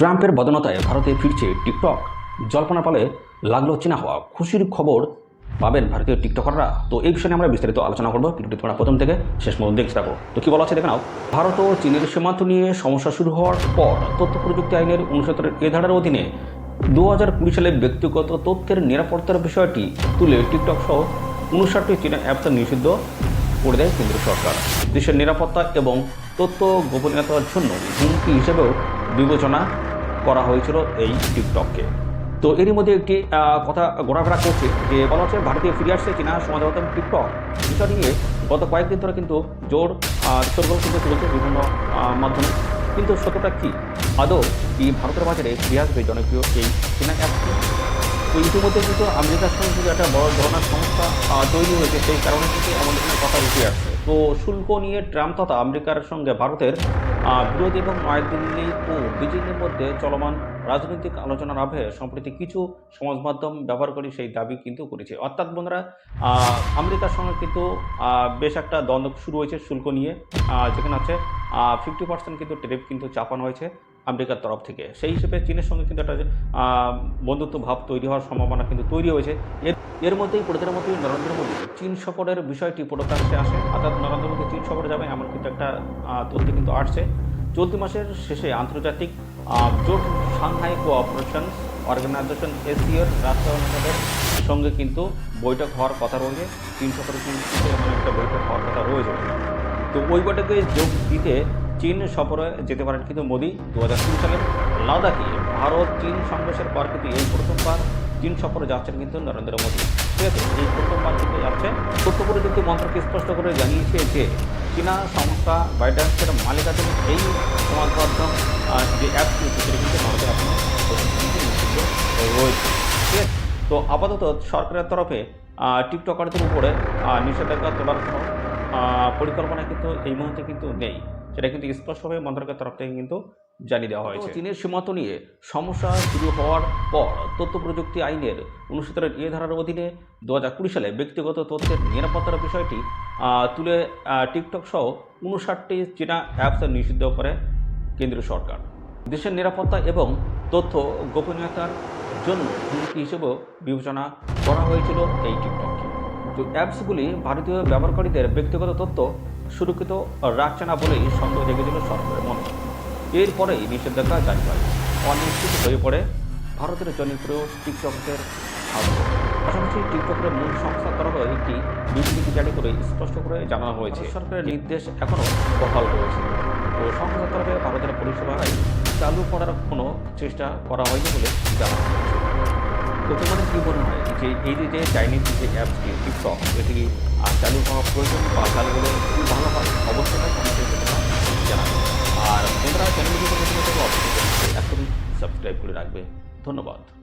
ট্রাম্পের বদনতায় ভারতে ফিরছে টিকটক। জল্পনা পালে লাগল চীনা হওয়া। খুশির খবর পাবেন ভারতীয় টিকটকাররা। তো এই বিষয়ে আমরা বিস্তারিত আলোচনা করব। ভিডিওটি তোমরা প্রথম থেকে শেষ পর্যন্ত দেখতে থাকো। তো কী বলা আছে দেখে নাও। ভারত ও চীনের সীমান্ত নিয়ে সমস্যা শুরু হওয়ার পর তথ্য প্রযুক্তি আইনের উনসত্তরের এ ধারার অধীনে দু হাজার কুড়ি সালে ব্যক্তিগত তথ্যের নিরাপত্তার বিষয়টি তুলে টিকটক সহ উনষাটটি চীনা অ্যাপস নিষিদ্ধ করে দেয় কেন্দ্র সরকার। দেশের নিরাপত্তা এবং তথ্য গোপনীয়তার জন্য হুমকি হিসেবেও বিবেচনা করা হয়েছিল এই টিকটককে। তো এরই মধ্যে একটি কথা ঘোরাফেরা করছে যে বলা হচ্ছে ভারতীয় ফিরে আসছে চীনা সমাজগত টিকটক। বিষয় নিয়ে গত কয়েকদিন ধরে কিন্তু জোর চোরগোল কিন্তু চলছে বিভিন্ন মাধ্যমে। কিন্তু সত্যটা কি? আদৌ কি ভারতের বাজারে ফিরে আসবে জনপ্রিয় এই চীনা অ্যাপটি? তো ইতিমধ্যে কিন্তু আমেরিকার সঙ্গে কিন্তু একটা বড় ধরনের আহ, তৈরি হয়েছে সেই কারণে কিন্তু এমন ধরনের কথা উঠে আসছে। তো শুল্ক নিয়ে ট্রাম্প তথা আমেরিকার সঙ্গে ভারতের বিরোধী এবং নয়াদিল্লি ও বেজিংয়ের মধ্যে চলমান রাজনৈতিক আলোচনার আভে সম্প্রতি কিছু সমাজ মাধ্যম ব্যবহার করে সেই দাবি কিন্তু করেছে। অর্থাৎ বন্ধুরা আমেরিকার সঙ্গে কিন্তু বেশ একটা দ্বন্দ্ব শুরু হয়েছে শুল্ক নিয়ে। যেখানে আছে ফিফটি পার্সেন্ট কিন্তু টেরিফ কিন্তু চাপানো হয়েছে। আমেরিকার তরফ থেকে। সেই হিসেবে চীনের সঙ্গে কিন্তু একটা বন্ধুত্ব ভাব তৈরি হওয়ার সম্ভাবনা কিন্তু তৈরি হয়েছে। এর এর মধ্যেই প্রধানমন্ত্রী নরেন্দ্র মোদী চীন সফরের বিষয়টি প্রকাশ্যে আসে। অর্থাৎ নরেন্দ্র মোদী চীন সফরে যাবে এমন কিন্তু একটা তথ্য কিন্তু আসছে। চলতি মাসের শেষে আন্তর্জাতিক জোট সাংহাই কোঅপারেশন অর্গানাইজেশন এসিওর রাষ্ট্রনেতাদের সঙ্গে কিন্তু বৈঠক হওয়ার কথা রয়েছে। চীন সফরে কিন্তু একটা বৈঠক হওয়ার কথা রয়েছে। তো ওই বৈঠকে যোগ দিতে চীন সফরে যেতে পারেন কিন্তু মোদী দু সালে লাদাখে ভারত চীন সংঘর্ষের পর কিন্তু এই প্রথমবার চীন সফরে যাচ্ছেন কিন্তু নরেন্দ্র মোদী। ঠিক আছে, এই প্রথমবার কিন্তু যাচ্ছেন তথ্য প্রযুক্তি মন্ত্রক স্পষ্ট করে জানিয়েছে যে চীনা সংস্থা বাইডান্সের মালিকাধীন এই সমাজ মাধ্যম যে অ্যাপটি সেটি কিন্তু ভারতে এখনও রয়েছে ঠিক আছে, তো আপাতত সরকারের তরফে টিকটকারদের উপরে নিষেধাজ্ঞা তোলার কোনো পরিকল্পনা কিন্তু এই মুহূর্তে কিন্তু নেই। সেটা কিন্তু স্পষ্টভাবে মন্ত্রকের তরফ থেকে কিন্তু জানিয়ে দেওয়া হয়েছে। চীনের সীমান্ত নিয়ে সমস্যা শুরু হওয়ার পর তথ্য প্রযুক্তি আইনের অনুসূচনের এ ধারার অধীনে দু হাজার কুড়ি সালে ব্যক্তিগত তথ্যের নিরাপত্তার বিষয়টি তুলে টিকটক সহ উনষাটটি চীনা অ্যাপস নিষিদ্ধ করে কেন্দ্রীয় সরকার। দেশের নিরাপত্তা এবং তথ্য গোপনীয়তার জন্য হুমকি হিসেবেও বিবেচনা করা হয়েছিল এই টিকটককে। তো অ্যাপসগুলি ভারতীয় ব্যবহারকারীদের ব্যক্তিগত তথ্য সুরক্ষিত রাখছে না বলেই সন্দেহ জেগেছিল সরকারের মনে এরপরেই নিষেধাজ্ঞা জারি হয়। অনিশ্চিত হয়ে পড়ে ভারতের জনপ্রিয় টিকটকের পাশাপাশি টিকটকের মূল সংস্থার তরফে একটি বিবৃতি জারি করে স্পষ্ট করে জানানো হয়েছে সরকারের নির্দেশ এখনও বহাল রয়েছে। তো সংস্থার তরফে ভারতের পরিষেবায় চালু করার কোনো চেষ্টা করা হয়নি বলে জানানো হয়েছে। তোমাদের কী মনে হয়? যে এই যে যে চাইনিজ যে অ্যাপসটি টিকটক এটি আর চালু হওয়া প্রয়োজন? বা চালু হলে খুব ভালো হয়? অবশ্যই তোমাদের জানাবে আর তোমরা চ্যানেলটি অবশ্যই এখনই সাবস্ক্রাইব করে রাখবে। ধন্যবাদ।